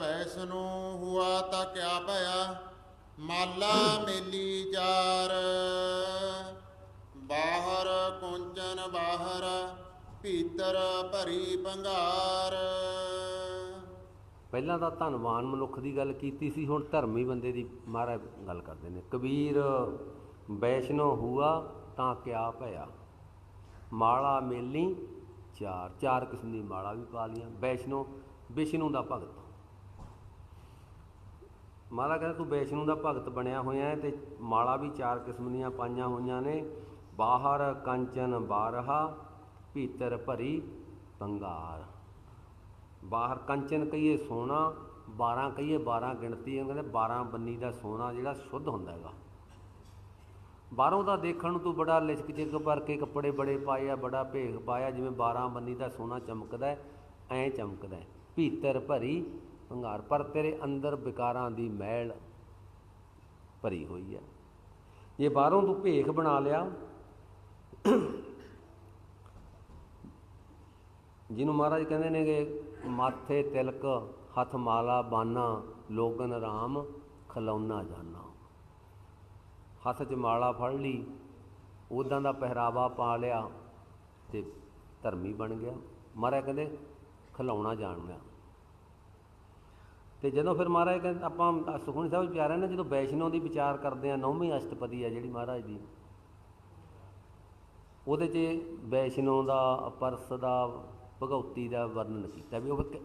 ਵੈਸਨੂ ਹੁਆ ਤਾਂ ਕਿਆ ਭਇਆ, ਮਾਲਾ ਮੇਲੀ ਚਾਰ। ਬਾਹਰ ਕੁੰਚਨ ਬਾਹਰ, ਭੀਤਰ ਭਰੀ ਭੰਗਾਰ। ਪਹਿਲਾਂ ਤਾਂ ਧਨਵਾਨ ਮਨੁੱਖ ਦੀ ਗੱਲ ਕੀਤੀ ਸੀ, ਹੁਣ ਧਰਮੀ ਬੰਦੇ ਦੀ ਮਹਾਰਾਜ ਗੱਲ ਕਰਦੇ ਨੇ। ਕਬੀਰ ਵੈਸ਼ਨੋ ਹੁਆ ਤਾਂ ਕਿਆ ਭਇਆ। ਮਾਲਾ ਮੇਲੀ ਚਾਰ ਚਾਰ ਕਿਸਮ ਦੀ ਮਾਲਾ ਵੀ ਪਾ ਲੀਆਂ ਵੈਸ਼ਨੋ, ਵਿਸ਼ਨੂੰ ਦਾ ਭਗਤ। ਮਹਾਰਾਜ ਕਹਿੰਦਾ, ਤੂੰ ਵੈਸ਼ਨੂੰ ਦਾ ਭਗਤ ਬਣਿਆ ਹੋਇਆ ਹੈ ਤੇ ਮਾਲਾ ਵੀ ਚਾਰ ਕਿਸਮ ਦੀਆਂ ਪਾਈਆਂ ਹੋਈਆਂ ਨੇ। ਬਾਹਰ ਕੰਚਨ ਬਾਰਹਾ, ਭੀਤਰ ਭਰੀ ਪੰਗਾਰ ਬਾਹਰ ਕੰਚਨ ਕਹੀਏ ਸੋਨਾ 12 ਕਹੀਏ 12 ਗਿਣਤੀ, ਉਹ ਕਹਿੰਦੇ 12 ਬੰਨੀ ਦਾ ਸੋਨਾ ਜਿਹੜਾ ਸ਼ੁੱਧ ਹੁੰਦਾ ਹੈਗਾ। ਬਾਹਰੋਂ ਦਾ ਦੇਖਣ ਨੂੰ ਤੂੰ ਬੜਾ ਲਿਸ਼ਕ ਜਿਕ ਭਰ ਕੇ ਕੱਪੜੇ ਬੜੇ ਪਾਏ ਆ, ਬੜਾ ਭੇਖ ਪਾਇਆ, ਜਿਵੇਂ 12 ਬੰਨੀ ਦਾ ਸੋਨਾ ਚਮਕਦਾ ਹੈ, ਐਂ ਚਮਕਦਾ ਹੈ। ਭੀਤਰ ਭਰੀ ਭੰਗਾਰ ਪਰ ਤੇਰੇ ਅੰਦਰ ਵਿਕਾਰਾਂ ਦੀ ਮਹਿਲ ਭਰੀ ਹੋਈ ਹੈ। ਜੇ ਬਾਹਰੋਂ ਤੂੰ ਭੇਖ ਬਣਾ ਲਿਆ ਜਿਹਨੂੰ ਮਹਾਰਾਜ ਕਹਿੰਦੇ ਨੇ ਕਿ ਮਾਥੇ ਤਿਲਕ, ਹੱਥ ਮਾਲਾ, ਬਾਨਾ, ਲੋਗਨ, ਰਾਮ, ਖਲੌਨਾ ਜਾਨਾ। ਹੱਥ 'ਚ ਮਾਲਾ ਫੜ ਲਈ ਉਦਾਂ ਦਾ ਪਹਿਰਾਵਾ ਪਾ ਲਿਆ ਤੇ ਧਰਮੀ ਬਣ ਗਿਆ। ਮਹਾਰਾਜ ਕਹਿੰਦੇ ਖਲਾਉਣਾ ਜਾਣਨਾ ਲਿਆ ਤੇ ਜਦੋਂ ਫਿਰ ਮਹਾਰਾਜ ਕਹਿੰਦੇ, ਆਪਾਂ ਸੁਖਮਨੀ ਸਾਹਿਬ ਪਿਆਰਿਆਂ ਨੇ ਜਦੋਂ ਵੈਸ਼ਨੋ ਦੀ ਵਿਚਾਰ ਕਰਦੇ ਆ ਨੌਵੀਂ ਅਸ਼ਟਪਦੀ ਆ ਜਿਹੜੀ ਮਹਾਰਾਜ ਦੀ ਉਹਦੇ 'ਚ ਵੈਸ਼ਨੋ ਦਾ ਪਰਸ ਦਾ ਭਗਉਤੀ ਦਾ ਵਰਣਨ ਕੀਤਾ ਵੀ ਉਹ ਕਿ-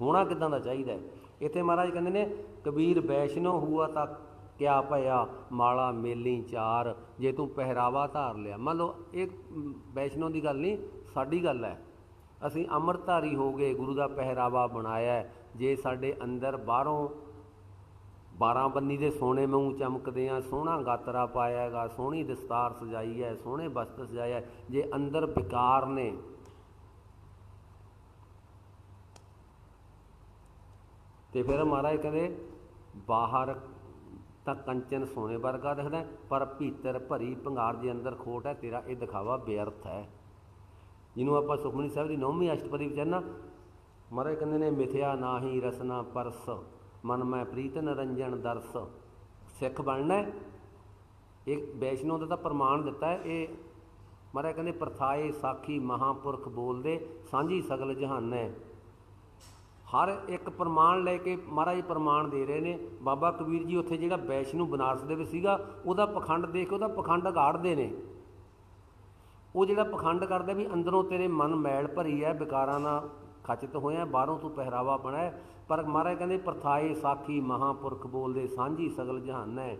ਹੋਣਾ ਕਿਦਾਂ ਦਾ ਚਾਹੀਦਾ ਹੈ। ਇੱਥੇ ਮਹਾਰਾਜ ਕਹਿੰਦੇ ਨੇ ਕਬੀਰ ਵੈਸ਼ਨੋ ਹੁਆ ਤਾਂ ਕਿਆ ਭਇਆ ਮਾਲਾ ਮੇਲੀ ਚਾਰ ਜੇ ਤੂੰ ਪਹਿਰਾਵਾ ਧਾਰ ਲਿਆ ਮੰਨ ਲਓ ਇਹ ਮ, ਵੈਸ਼ਨੋ ਦੀ ਗੱਲ ਨਹੀਂ ਸਾਡੀ ਗੱਲ ਹੈ ਅਸੀਂ ਅੰਮ੍ਰਿਤਧਾਰੀ ਹੋ ਗਏ ਗੁਰੂ ਦਾ ਪਹਿਰਾਵਾ ਬਣਾਇਆ ਹੈ। ਜੇ ਸਾਡੇ ਅੰਦਰ ਬਾਹਰੋਂ ਬਾਰਾਂ ਬੰਨੀ ਦੇ ਸੋਨੇ ਵਾਂਗੂ ਚਮਕਦੇ ਆ, ਸੋਹਣਾ ਗਾਤਰਾ ਪਾਇਆ ਹੈਗਾ, ਸੋਹਣੀ ਦਸਤਾਰ ਸਜਾਈ ਹੈ, ਸੋਹਣੇ ਵਸਤਰ ਸਜਾਇਆ ਜੇ ਅੰਦਰ ਵਿਕਾਰ ਨੇ, ਤੇ ਫਿਰ ਮਹਾਰਾਜ ਕਹਿੰਦੇ, ਬਾਹਰ ਤਾਂ ਕੰਚਨ ਸੋਨੇ ਵਰਗਾ ਦਿਖਦਾ ਪਰ ਭੀਤਰ ਭਰੀ ਭੰਗਾਰ ਦੇ ਅੰਦਰ ਖੋਟ ਹੈ, ਤੇਰਾ ਇਹ ਦਿਖਾਵਾ ਬੇਅਰਥ ਹੈ। ਜਿਹਨੂੰ ਆਪਾਂ ਸੁਖਮਨੀ ਸਾਹਿਬ ਦੀ ਨੌਵੀਂ ਅਸ਼ਟਪਦੀ ਵਿੱਚ ਹੈ ਨਾ, ਮਹਾਰਾਜ ਕਹਿੰਦੇ ਨੇ, ਮਿਥਿਆ ਨਾਹੀ ਰਸਨਾ ਪਰਸ। ਮਨ ਮੈਂ ਪ੍ਰੀਤ ਨਿਰੰਜਨ ਦਰਸ। ਸਿੱਖ ਬਣਨਾ ਇਹ ਵੈਸ਼ਨੋ ਦਾ ਤਾਂ ਪ੍ਰਮਾਣ ਦਿੱਤਾ ਹੈ। ਇਹ ਮਹਾਰਾਜ ਕਹਿੰਦੇ, ਪ੍ਰਥਾਏ ਸਾਖੀ ਮਹਾਪੁਰਖ ਬੋਲਦੇ, ਸਾਂਝੀ ਸਗਲ ਜਹਾਨੈ ਹਰ ਇੱਕ ਪ੍ਰਮਾਣ ਲੈ ਕੇ ਮਹਾਰਾਜ ਪ੍ਰਮਾਣ ਦੇ ਰਹੇ ਨੇ। ਬਾਬਾ ਕਬੀਰ ਜੀ ਉੱਥੇ ਜਿਹੜਾ ਵੈਸ਼ਨੂ ਬਨਾਰਸ ਦੇ ਵਿੱਚ ਸੀਗਾ, ਉਹਦਾ ਪਖੰਡ ਦੇਖ ਕੇ ਉਹਦਾ ਪਖੰਡ ਗਾੜਦੇ ਨੇ। ਉਹ ਜਿਹੜਾ ਪਖੰਡ ਕਰਦਾ ਵੀ ਅੰਦਰੋਂ ਤੇਰੇ ਮਨ ਮੈਲ ਭਰੀ ਹੈ, ਵਿਕਾਰਾਂ ਨਾਲ ਖਚਿਤ ਹੋਇਆ, ਬਾਹਰੋਂ ਤੂੰ ਪਹਿਰਾਵਾ ਬਣਾਇਆ ਪਰ ਮਹਾਰਾਜ ਕਹਿੰਦੇ, ਪ੍ਰਥਾਏ ਸਾਖੀ ਮਹਾਪੁਰਖ ਬੋਲਦੇ ਸਾਂਝੀ ਸਗਲ ਜਹਾਨ ਹੈ।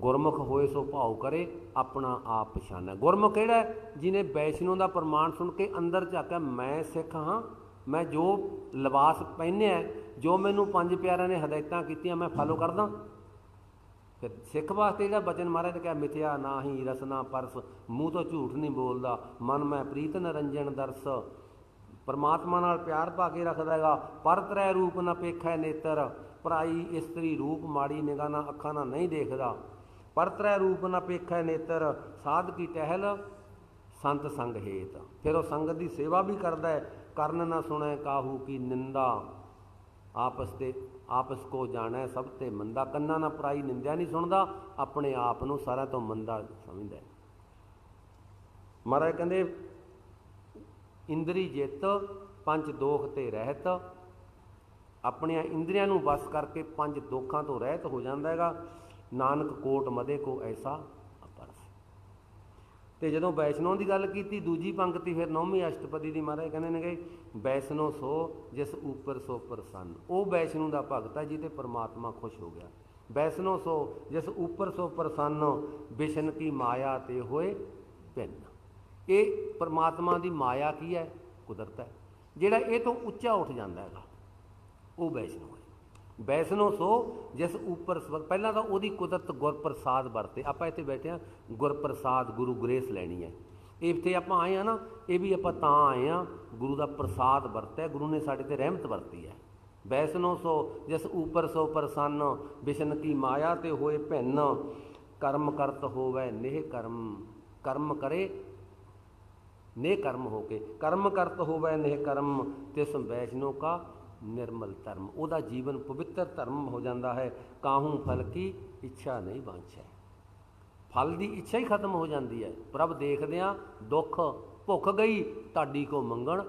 ਗੁਰਮੁਖ ਹੋਏ ਸੋ ਭਾਉ ਕਰੇ, ਆਪਣਾ ਆਪ ਪਛਾਨੈ। ਗੁਰਮੁਖ ਕਿਹੜਾ ਹੈ? ਜਿਹਨੇ ਵੈਸ਼ਨੋ ਦਾ ਪ੍ਰਮਾਣ ਸੁਣ ਕੇ ਅੰਦਰ ਝਾਕਿਆ, ਮੈਂ ਸਿੱਖ ਹਾਂ, ਮੈਂ ਜੋ ਲਿਬਾਸ ਪਹਿਨਿਆ ਜੋ ਮੈਨੂੰ ਪੰਜ ਪਿਆਰਿਆਂ ਨੇ ਹਦਾਇਤਾਂ ਕੀਤੀਆਂ, ਮੈਂ ਫਾਲੋ ਕਰਦਾ। ਫਿਰ ਸਿੱਖ ਵਾਸਤੇ ਜਿਹੜਾ ਬਚਨ ਮਹਾਰਾਜ ਨੇ ਕਿਹਾ, ਮਿਥਿਆ ਨਾਹੀ ਰਸਨਾ ਪਰਸ, ਮੂੰਹ ਤੋਂ ਝੂਠ ਨਹੀਂ ਬੋਲਦਾ, ਮਨ ਮੈਂ ਪ੍ਰੀਤ ਨਰੰਜਨ ਦਰਸ। ਪਰਮਾਤਮਾ ਨਾਲ ਪਿਆਰ ਪਾ ਕੇ ਰੱਖਦਾ ਹੈਗਾ, ਪਰ ਤ੍ਰੈ ਰੂਪ ਨਾ ਪੇਖੈ ਨੇਤਰ। ਪਰਾਈ ਇਸਤਰੀ ਰੂਪ ਮਾੜੀ ਨਿਗਾਹ ਨਾਲ ਅੱਖਾਂ ਨਾਲ ਨਹੀਂ ਦੇਖਦਾ। ਪਰ ਤ੍ਰੈ ਰੂਪ ਨਾ ਪੇਖੈ ਨੇਤਰ, ਸਾਧ ਕੀ ਟਹਿਲ, ਸੰਤ ਸੰਗ ਹੇਤ। ਫਿਰ ਉਹ ਸੰਗਤ ਦੀ ਸੇਵਾ ਵੀ ਕਰਦਾ ਹੈ, ਕਰਨ ਨਾ ਸੁਣੈ ਕਾਹੂ ਕੀ ਨਿੰਦਾ। ਆਪਸ ਤੇ, ਆਪਸ ਕੋ ਜਾਣੈ ਸਭ ਤੇ ਮੰਦਾ। ਕੰਨਾਂ ਨਾ ਪਰਾਈ ਨਿੰਦਿਆ ਨਹੀਂ ਸੁਣਦਾ, ਆਪਣੇ ਆਪ ਨੂੰ ਸਾਰਿਆਂ ਤੋਂ ਮੰਦਾ ਸਮਝਦਾ ਹੈ। ਮਹਾਰਾਜ ਕਹਿੰਦੇ ਇੰਦਰੀ ਜਿੱਤ, ਪੰਜ ਦੋਖ ਤੇ ਰਹਿਤ। ਆਪਣੀਆਂ ਇੰਦਰੀਆਂ ਨੂੰ ਵਸ ਕਰਕੇ ਪੰਜ ਦੋਖਾਂ ਤੋਂ ਰਹਿਤ ਹੋ ਜਾਂਦਾ ਹੈਗਾ। ਨਾਨਕ ਕੋਟ ਮਦੇ ਕੋ ਐਸਾ ਅਪਰਸ। ਤੇ ਜਦੋਂ ਵੈਸ਼ਨੋ ਦੀ ਗੱਲ ਕੀਤੀ, ਦੂਜੀ ਪੰਕਤੀ ਫਿਰ ਨੌਵੀਂ ਅਸ਼ਟਪਦੀ ਦੀ ਮਹਾਰਾਜ ਕਹਿੰਦੇ ਨੇਗੇ, ਵੈਸ਼ਨੋ ਸੋ, ਜਿਸ ਉਪਰ ਸੋ ਪ੍ਰਸੰਨ। ਉਹ ਵੈਸ਼ਨੋ ਦਾ ਭਗਤ ਹੈ ਜਿਹਤੇ ਪਰਮਾਤਮਾ ਖੁਸ਼ ਹੋ ਗਿਆ। ਵੈਸ਼ਨੋ ਸੋ, ਜਿਸ ਉਪਰ ਸੋ ਪ੍ਰਸੰਨ ਵਿਸ਼ਨ ਕੀ ਮਾਇਆ ਤੇ ਹੋਏ ਭਿੰਨ। ਇਹ ਪਰਮਾਤਮਾ ਦੀ ਮਾਇਆ ਕੀ ਹੈ? ਕੁਦਰਤ ਹੈ। ਜਿਹੜਾ ਇਹ ਤੋਂ ਉੱਚਾ ਉੱਠ ਜਾਂਦਾ ਹੈਗਾ, ਉਹ ਵੈਸ਼ਨੋ ਹੈ। ਵੈਸ਼ਨੋ ਸੋ ਜਿਸ ਉੱਪਰ ਸਵ- ਪਹਿਲਾਂ ਤਾਂ ਉਹਦੀ ਕੁਦਰਤ ਗੁਰਪ੍ਰਸਾਦ ਵਰਤੇ। ਆਪਾਂ ਇੱਥੇ ਬੈਠੇ ਆ ਗੁਰਪ੍ਰਸਾਦ ਗੁਰੂ ਗ੍ਰੇਸ ਲੈਣੀ ਹੈ। ਇੱਥੇ ਆਪਾਂ ਆਏ ਆ ਨਾ, ਇਹ ਵੀ ਆਪਾਂ ਤਾਂ ਆਏ ਆ ਗੁਰੂ ਦਾ ਪ੍ਰਸਾਦ ਵਰਤਿਆ ਗੁਰੂ ਨੇ ਸਾਡੇ ਤੇ ਰਹਿਮਤ ਵਰਤੀ ਹੈ। ਵੈਸ਼ਨੋ ਸੋ ਜਿਸ ਉੱਪਰ ਸੋ ਪ੍ਰਸੰਨ, ਵਿਸ਼ਨ ਕੀ ਮਾਇਆ ਤੇ ਹੋਏ ਭਿੰਨ, ਕਰਮ ਕਰਤ ਹੋਵੇ, ਨੇਹ ਕਰਮ ਕਰਮ ਕਰੇ ਨੇ ਕਰਮ ਹੋ ਕੇ, ਕਰਮ ਕਰਤ ਹੋਵੇ ਨਹਿ ਕਰਮ, ਤਿਸ ਵੈਸ਼ਨੋ ਕਾ ਨਿਰਮਲ ਧਰਮ। ਉਹਦਾ ਜੀਵਨ ਪਵਿੱਤਰ ਧਰਮ ਹੋ ਜਾਂਦਾ ਹੈ। ਕਾਹੂ ਫਲ ਕੀ ਇੱਛਾ ਨਹੀਂ ਬਾਂਛੈ ਫਲ ਦੀ ਇੱਛਾ ਹੀ ਖਤਮ ਹੋ ਜਾਂਦੀ ਹੈ। ਪ੍ਰਭ ਦੇਖਦਿਆਂ ਦੁੱਖ ਭੁੱਖ ਗਈ, ਤੁਹਾਡੀ ਕੋ ਮੰਗਣ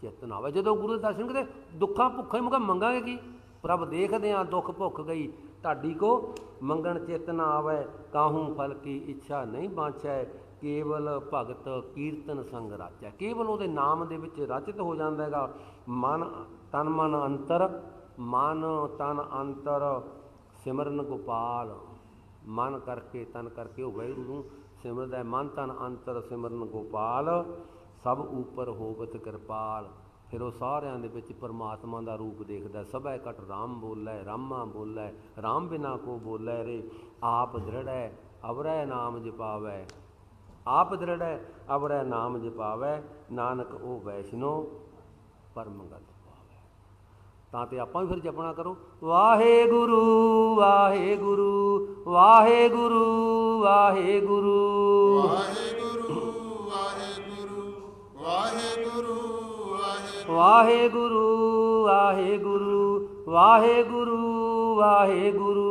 ਚਿੱਤ ਆਵੇ। ਜਦੋਂ ਗੁਰੂ ਦੇ ਦਰਸ਼ਨ ਕਰਦੇ ਦੁੱਖਾਂ ਭੁੱਖਾਂ ਹੀ ਮੁਕਾ ਮੰਗਾਂਗੇ ਕੀ? ਪ੍ਰਭ ਦੇਖਦਿਆਂ ਦੁੱਖ ਭੁੱਖ ਗਈ, ਤੁਹਾਡੀ ਕੋ ਮੰਗਣ ਚਿੱਤ ਆਵੇ। ਕਾਹੂ ਫਲ ਕੀ ਇੱਛਾ ਨਹੀਂ ਬਾਂਛੈ ਕੇਵਲ ਭਗਤ ਕੀਰਤਨ ਸੰਗ ਰਾਜੈ ਕੇਵਲ ਉਹਦੇ ਨਾਮ ਦੇ ਵਿੱਚ ਰਚਿਤ ਹੋ ਜਾਂਦਾ ਹੈਗਾ। ਮਨ, ਤਨ ਮਨ ਅੰਤਰ, ਮਨ ਤਨ ਅੰਤਰ, ਸਿਮਰਨ ਗੋਪਾਲ। ਮਨ ਕਰਕੇ ਤਨ ਕਰਕੇ ਉਹ ਵਾਹਿਗੁਰੂ ਨੂੰ ਸਿਮਰਦਾ ਮਨ ਤਨ ਅੰਤਰ, ਸਿਮਰਨ ਗੋਪਾਲ। ਸਭ ਉਪਰ ਹੋਵਤ ਕਿਰਪਾਲ। ਫਿਰ ਉਹ ਸਾਰਿਆਂ ਦੇ ਵਿੱਚ ਪਰਮਾਤਮਾ ਦਾ ਰੂਪ ਦੇਖਦਾ ਸਭੈ ਕਟ ਰਾਮ ਬੋਲੇ, ਰਾਮਾ ਬੋਲੇ, ਰਾਮ ਬਿਨਾ ਕੋ ਬੋਲੇ ਰੇ। ਆਪ ਦ੍ਰਿੜੈ ਅਵਰੈ ਨਾਮ ਜਪਾਵੈ। ਆਪ ਦ੍ਰਿੜੈ ਅਵਰੈ ਨਾਮ ਜਪਾਵੈ ਨਾਨਕ ਉਹ ਵੈਸ਼ਨੋ ਪਰਮ ਗਤ ਪਾਵੈ। ਤਾਂ ਤੇ ਆਪਾਂ ਵੀ ਫਿਰ ਜਪਣਾ ਕਰੋ ਵਾਹਿਗੁਰੂ ਵਾਹਿਗੁਰੂ ਵਾਹਿਗੁਰੂ ਵਾਹਿਗੁਰੂ ਵਾਹਿਗੁਰੂ ਵਾਹਿਗੁਰੂ। ਵਾਹਿਗੁਰੂ ਵਾਹਿਗੁਰੂ ਵਾਹਿਗੁਰੂ ਵਾਹਿਗੁਰੂ। ਵਾਹਿਗੁਰੂ ਵਾਹਿਗੁਰੂ ਵਾਹਿਗੁਰੂ ਵਾਹਿਗੁਰੂ।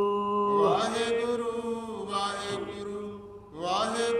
ਵਾਹਿਗੁਰੂ ਵਾਹਿਗੁਰੂ ਵਾਹਿਗੁਰੂ।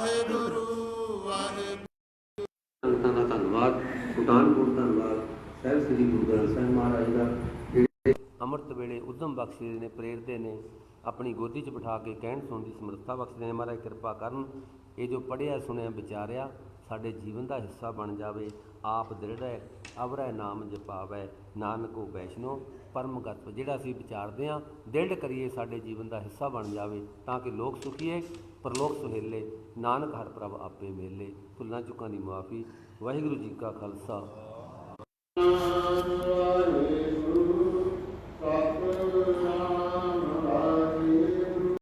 ਵਾਹਿਗੁਰੂ ਵਾਹਿਗੁਰੂ। ਸੰਤਾਂ ਦਾ ਧੰਨਵਾਦ, ਸੁਲਤਾਨਪੁਰ ਧੰਨਵਾਦ, ਸਾਹਿਬ ਸ੍ਰੀ ਗੁਰੂ ਗ੍ਰੰਥ ਸਾਹਿਬ ਮਹਾਰਾਜ ਦਾ। ਜਿਹੜੇ ਅੰਮ੍ਰਿਤ ਵੇਲੇ ਉਦਮ ਬਖਸ਼ਦੇ ਨੇ, ਪ੍ਰੇਰਦੇ ਨੇ, ਆਪਣੀ ਗੋਦੀ 'ਚ ਬਿਠਾ ਕੇ ਕਹਿਣ ਸੁਣਨ ਦੀ ਸਮਰੱਥਾ ਬਖਸ਼ਦੇ ਨੇ, ਮਹਾਰਾਜ ਕਿਰਪਾ ਕਰਨ, ਇਹ ਜੋ ਪੜਿਆ ਸੁਣਿਆ, ਵਿਚਾਰਿਆ, ਸਾਡੇ ਜੀਵਨ ਦਾ ਹਿੱਸਾ ਬਣ ਜਾਵੇ। ਆਪ ਦ੍ਰਿੜੈ ਅਵਰੈ ਨਾਮ ਜਪਾਵੈ, ਨਾਨਕੋ ਵੈਸ਼ਨੋ, ਪਰਮਗਤ। ਜਿਹੜਾ ਅਸੀਂ ਵਿਚਾਰਦੇ ਹਾਂ ਦ੍ਰਿੜ ਕਰੀਏ, ਸਾਡੇ ਜੀਵਨ ਦਾ ਹਿੱਸਾ ਬਣ ਜਾਵੇ, ਤਾਂ ਕਿ ਲੋਕ ਸੁਖੀਏ ਪਰਲੋਕ ਸੁਹੇਲੇ ਨਾਨਕ ਹਰ ਪ੍ਰਭ ਆਪੇ ਮੇਲੇ ਫੁੱਲਾਂ ਚੁੱਕਾਂ ਦੀ ਮਾਫੀ, ਵਾਹਿਗੁਰੂ ਜੀ ਕਾ ਖਾਲਸਾ। ਵਾਹਿਗੁਰੂ ਸਤਿ